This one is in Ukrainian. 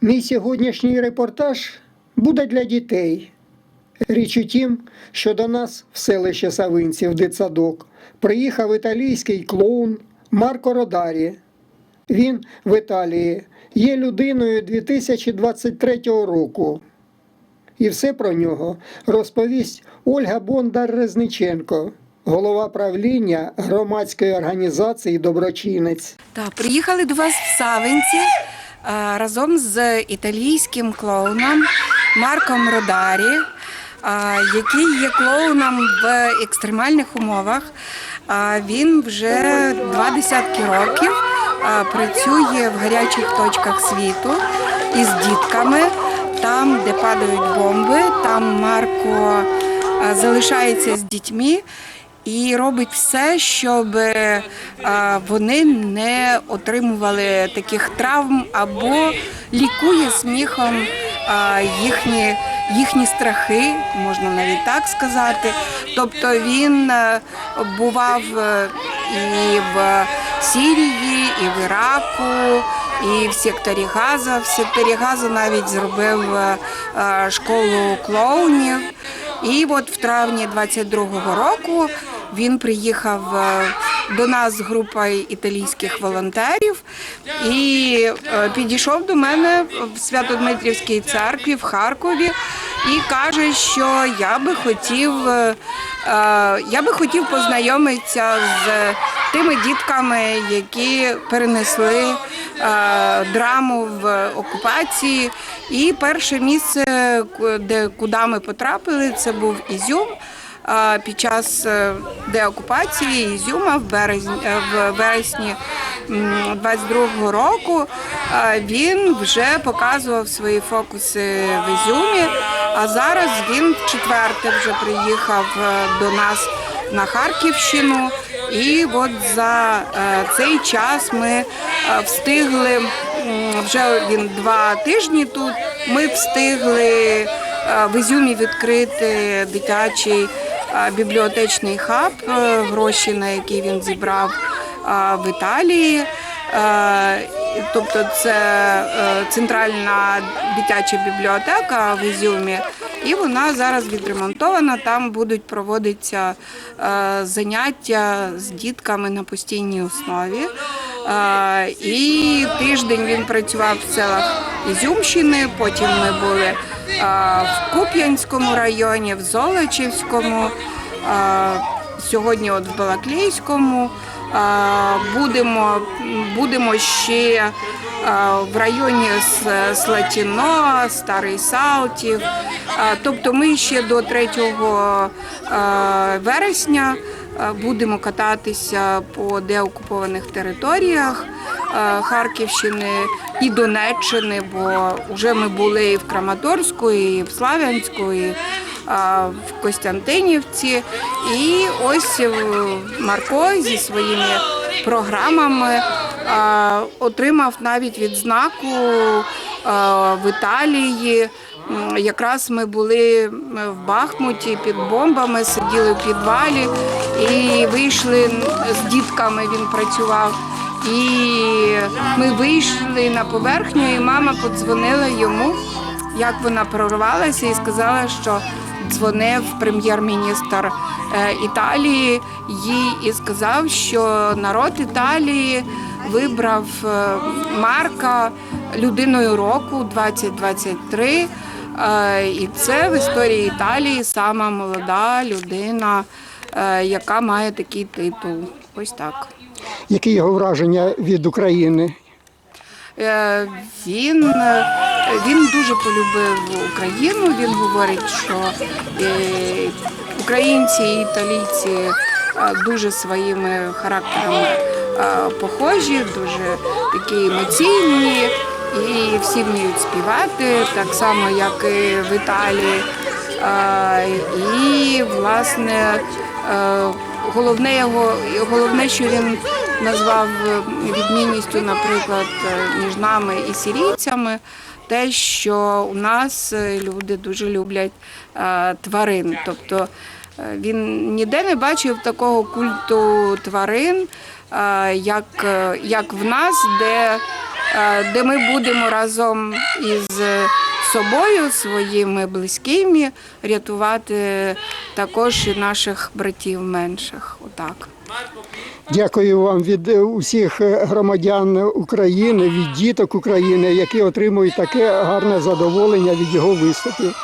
Мій сьогоднішній репортаж буде для дітей. Річ у тім, що до нас в селище Савинці в дитсадок приїхав італійський клоун Марко Родарі. Він в Італії є людиною 2023 року. І все про нього розповість Ольга Бондар-Резниченко, голова правління громадської організації Доброчинець. Так, приїхали до вас в Савинці разом з італійським клоуном Марком Родарі, який є клоуном в екстремальних умовах. Він вже два десятки років працює в гарячих точках світу із дітками, там, де падають бомби, там Марко залишається з дітьми і робить все, щоб е, вони не отримували таких травм або лікує сміхом їхні, їхні страхи, можна навіть так сказати. Тобто він е, бував е, і в Сирії, і в Іраку. І в секторі Газа. В секторі Газа навіть зробив школу клоунів. І от в травні 22-го року він приїхав е, до нас з групою італійських волонтерів і е, підійшов до мене в Свято-Дмитрівській церкві в Харкові і каже, що я би хотів, е, я би хотів познайомитися з тими дітками, які перенесли драму в окупації. І перше місце, де куди ми потрапили, це був Ізюм. Під час е, деокупації Ізюма в березні в вересні м, 22-го року е, він вже показував свої фокуси в Ізюмі. А зараз він четверте вже приїхав е, до нас на Харківщину. І от за е, цей час ми е, встигли вже він два тижні тут. Ми встигли е, в Ізюмі відкрити дитячий е, бібліотечний хаб, е, гроші на які він зібрав е, в Італії. Е, Тобто це центральна дитяча бібліотека в Ізюмі, і вона зараз відремонтована. Там будуть проводитися заняття з дітками на постійній основі. І тиждень він працював в селах Ізюмщини. Потім ми були в Куп'янському районі, в Золочівському. Сьогодні от в Балаклійському. Будемо, будемо ще в районі Слатіно, Старий Салтів. Тобто ми ще до 3 вересня будемо кататися по деокупованих територіях Харківщини і Донеччини, бо вже ми були і в Краматорську, і в Славянську, і в Костянтинівці. І ось е, Марко зі своїми програмами отримав навіть відзнаку в Італії. Якраз ми були в Бахмуті під бомбами, сиділи в підвалі і вийшли з дітками. Він працював. І ми вийшли на поверхню, і мама подзвонила йому як вона прорвалася і сказала, що дзвонив прем'єр-міністр е, Італії їй і сказав, що народ Італії вибрав е, Марка людиною року 2023. Е, І це в історії Італії сама молода людина, яка має такий титул. Ось так. Які його враження від України? Е, Він, він дуже полюбив Україну. Він говорить, що е, українці і італійці е, дуже своїми характерами похожі, дуже такі емоційні, і всі вміють співати, так само, як і в Італії. І, власне, головне його головне, що він назвав е, відмінністю, наприклад, е, між нами і сирійцями, те, що у нас е, люди дуже люблять тварин. Тобто він ніде не бачив такого культу тварин, як, як в нас, де де ми будемо разом із собою, своїми близькими, рятувати також і наших братів менших. Отак. Дякую вам від е, усіх е, громадян України, від діток України, які отримують таке гарне задоволення від його виступів.